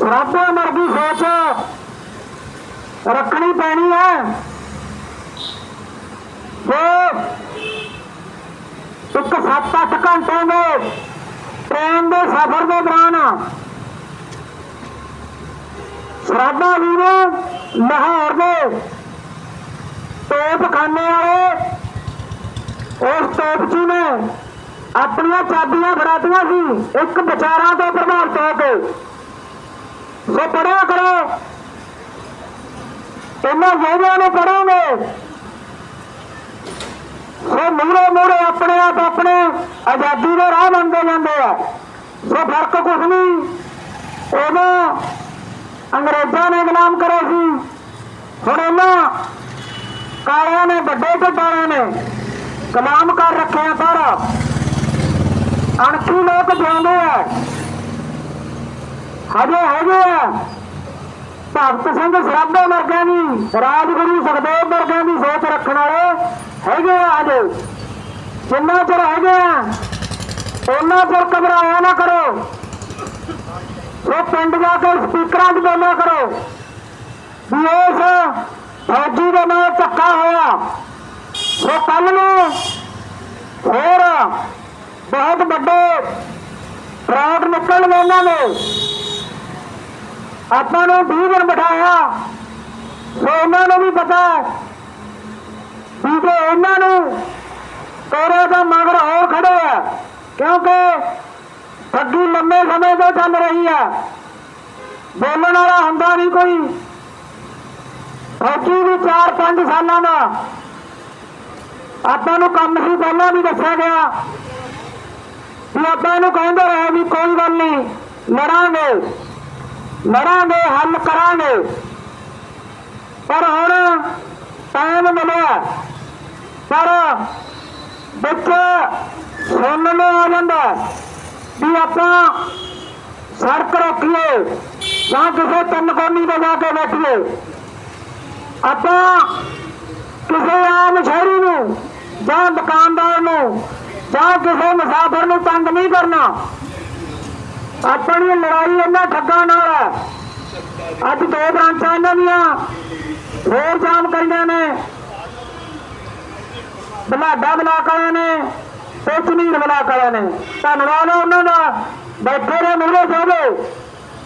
ਸਰਾਬਾ ਮਰਗੀ ਸੋਚ। ਰੱਖਣੀ ਪੈਣੀ ਹੈ। ਜੋ ਇੱਕ 7-8 ਘੰਟੇ ਦੇ ਟ੍ਰੇਨ ਦੇ ਸਫ਼ਰ ਦੇ ਦੌਰਾਨ ਸਰਾਬਾ ਵੀ ਲਾਹੌਰ ਦੇ ਤੋਪਖਾਨੇ ਵਾਲੇ ਉਸ ਤੋਪਚੀ ਨੇ ਆਪਣੀਆਂ ਚਾਬੀਆਂ ਫੜਾਤੀਆਂ ਸੀ। ਇੱਕ ਵਿਚਾਰਾਂ ਤੋਂ ਪ੍ਰਭਾਵਿਤ ਹੋ ਕੇ। ਸੋ ਪੜਿਆ ਕਰੋ। ਇਹਨਾਂ ਜਿਹੜਿਆਂ ਨੂੰ ਪੜੋਗੇ ਸੋ ਮੂਰੇ ਮੂਰੇ ਆਪਣੇ ਆਪ ਆਪਣੇ ਆਜ਼ਾਦੀ ਦੇ ਰਾਹ ਮੰਨਦੇ ਜਾਂਦੇ ਆ। ਸੋ ਫ਼ਰਕ ਕੁਝ ਨਹੀਂ। ਉਦੋਂ ਅੰਗਰੇਜ਼ਾਂ ਨੇ ਗੁਲਾਮ ਕਰੇ ਸੀ। ਹੁਣ ਇਹਨਾਂ ਕਾਲਿਆਂ ਨੇ, ਵੱਡੇ ਢੱਡਾਂ ਨੇ ਗੁਲਾਮ ਕਰ ਰੱਖਿਆ ਸਾਰਾ। ਅਣਖੀ ਲੋਕ ਜਿਉਂਦੇ ਆ। ਹਜੇ ਹੈਗੇ ਆ। ਭਗਤ ਸਿੰਘ ਸਰਾਭਾ ਵਰਗਿਆਂ ਦੀ, ਰਾਜਗੁਰੂ ਸੁਖਦੇਵ ਵਰਗਿਆਂ ਦੀ ਸੋਚ ਰੱਖਣ ਵਾਲੇ ਹੈਗੇ ਆ ਹਜੇ। ਜਿੰਨਾ ਚਿਰ ਹੈਗੇ ਆ ਉਹਨਾਂ ਚਿਰ ਘਬਰਾਇਆ ਨਾ ਕਰੋ। ਸੋ ਪਿੰਡ ਜਾ ਕੇ ਸਪੀਕਰਾਂ 'ਚ ਬੋਲਿਆ ਕਰੋ ਵੀ ਇਸ ਫੌਜੀ ਦੇ ਨਾਲ ਧੱਕਾ ਹੋਇਆ। ਉਹ ਕੱਲ ਨੂੰ ਹੋਰ ਬਹੁਤ ਵੱਡੇ ਫਰਾਡ ਨਿਕਲਣਗੇ ਇਹਨਾਂ ਨੇ। ਆਪਾਂ ਨੂੰ 20 ਦਿਨ ਬਿਠਾਇਆ। ਸੋ ਉਹਨਾਂ ਨੂੰ ਵੀ ਪਤਾ ਹੈ ਉਹਨਾਂ ਨੂੰ ਤੋਰੇ ਦਾ ਮਗਰ ਹੋਰ ਖੜੇ ਆ, ਕਿਉਂਕਿ ਠੱਗੀ ਲੰਮੇ ਸਮੇਂ ਤੋਂ ਚੱਲ ਰਹੀ ਆ। ਬੋਲਣ ਵਾਲਾ ਹੁੰਦਾ ਨਹੀਂ ਕੋਈ। ਫੌਜੀ ਵੀ 4-5 ਸਾਲਾਂ ਦਾ। ਆਪਾਂ ਨੂੰ ਕੰਮ ਸੀ ਪਹਿਲਾਂ ਵੀ ਦੱਸਿਆ ਗਿਆ ਵੀ ਆਪਾਂ ਨੂੰ ਕਹਿੰਦੇ ਰਹੇ ਵੀ ਕੋਈ ਗੱਲ ਨਹੀਂ, ਲੜਾਂਗੇ। ਲੜਾਂਗੇ, ਹੱਲ ਕਰਾਂਗੇ। ਪਰ ਹੁਣ ਟਾਈਮ ਮਿਲਿਆ। ਪਰ ਵਿੱਚ ਸੁਣਨ ਨੂੰ ਆ ਜਾਂਦਾ ਵੀ ਆਪਾਂ ਸੜਕ ਰੋਕੀਏ ਜਾਂ ਕਿਸੇ ਤਿੰਨ ਕੋਨੀ ਤੇ ਜਾ ਕੇ ਬੈਠੀਏ। ਆਪਾਂ ਕਿਸੇ ਆਮ ਸ਼ਹਿਰੀ ਨੂੰ ਜਾਂ ਦੁਕਾਨਦਾਰ ਨੂੰ ਜਾਂ ਕਿਸੇ ਮੁਸਾਫਰ ਨੂੰ ਤੰਗ ਨਹੀਂ ਕਰਨਾ। ਆਪਣੀ ਲੜਾਈ ਇਹਨਾਂ ਠੱਗਾਂ ਨਾਲ ਹੈ। ਅੱਜ ਦੋ ਬ੍ਰਾਂਚਾਂ ਇਹਨਾਂ ਦੀਆਂ ਹੋਰ ਜਾਮ ਕਰੀਆਂ ਨੇ। ਬਲਾਡਾ ਬਲਾਕ ਵਾਲਿਆਂ ਨੇ ਤੇ ਚਨੀਰ ਬਲਾਕ ਵਾਲਿਆਂ ਨੇ। ਧੰਨਵਾਦ ਹੈ ਉਹਨਾਂ ਦਾ। ਬੈਠੇ ਨੇ ਮੂਹਰੇ ਜਾਵੇ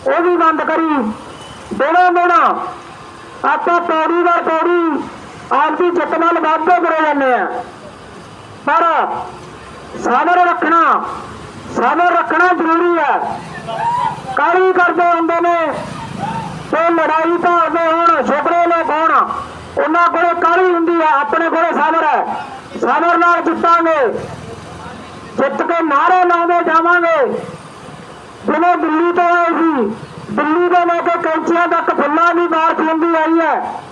ਉਹ ਵੀ ਬੰਦ ਕਰੀ। ਦੇਣਾ ਦੇਣਾ ਆਪਾਂ ਪੌੜੀ ਦਾ ਪੌੜੀ ਆਪਦੀ ਜਿੱਤ ਨਾਲ ਵਾਧੇ ਕਰੇ ਜਾਂਦੇ ਆ। ਪਰ ਸਾਬਰ ਰੱਖਣਾ ਸਾਬਰ ਰੱਖਣਾ ਜ਼ਰੂਰੀ ਹੈ। ਕਾਲੀ ਕਰਦੇ ਹੁੰਦੇ ਨੇ। ਤੇ ਲੜਾਈ ਭਾਰਦੇ ਹੋਣ, ਛੋਕਰੇ ਲੋਕ ਹੋਣ, ਉਹਨਾਂ ਕੋਲੇ ਕਾਲੀ ਹੁੰਦੀ ਹੈ, ਆਪਣੇ ਕੋਲੇ ਸਾਬਰ ਹੈ। ਸਾਬਰ ਨਾਲ ਜਿੱਤਾਂਗੇ। ਜਿੱਤ ਕੇ ਨਾਰੇ ਲਾਉਂਦੇ ਜਾਵਾਂਗੇ। ਜਿਵੇਂ ਦਿੱਲੀ ਤੋਂ ਆਏ ਸੀ, ਦਿੱਲੀ ਦੇ ਲੈ ਕੇ ਕੈਂਚੀਆਂ ਤੱਕ ਫੁੱਲਾਂ ਦੀ ਮਾਰਚ ਹੁੰਦੀ ਆਈ ਹੈ।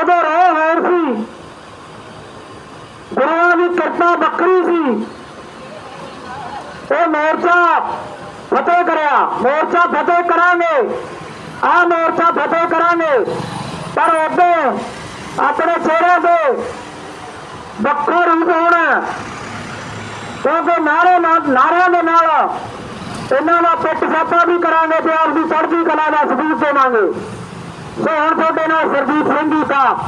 ਉਦੋਂ ਰੋਹ ਹੋਰ ਸੀ। ਗੁਰੂਆਂ ਦੀ ਕਿਰਪਾ ਵੱਖਰੀ ਸੀ। ਉਹ ਮੋਰਚਾ ਫਤਿਹ ਕਰਿਆ। ਮੋਰਚਾ ਫਤਿਹ ਕਰਾਂਗੇ। ਆ ਮੋਰਚਾ ਫਤਿਹ ਕਰਾਂਗੇ। ਪਰ ਉਦੋਂ ਆਪਣੇ ਚਿਹਰੇ ਤੇ ਵੱਖਰਾ ਰੂਪ ਹੋਣਾ ਕਿਉਂਕਿ ਨਾਰੇ ਨਾਲ ਨਾਰਿਆਂ ਦੇ ਨਾਲ ਇਹਨਾਂ ਦਾ ਪਿੱਟ ਸਾਪਾ ਵੀ ਕਰਾਂਗੇ ਤੇ ਆਪ ਦੀ ਚੜ੍ਹਦੀ ਕਲਾ ਦਾ ਸਬੂਤ ਦੇਵਾਂਗੇ। ਸੋ ਹੁਣ ਤੁਹਾਡੇ ਨਾਲ ਸਰਜੀਤ ਸਿੰਘ ਜੀ ਸਾਹਿਬ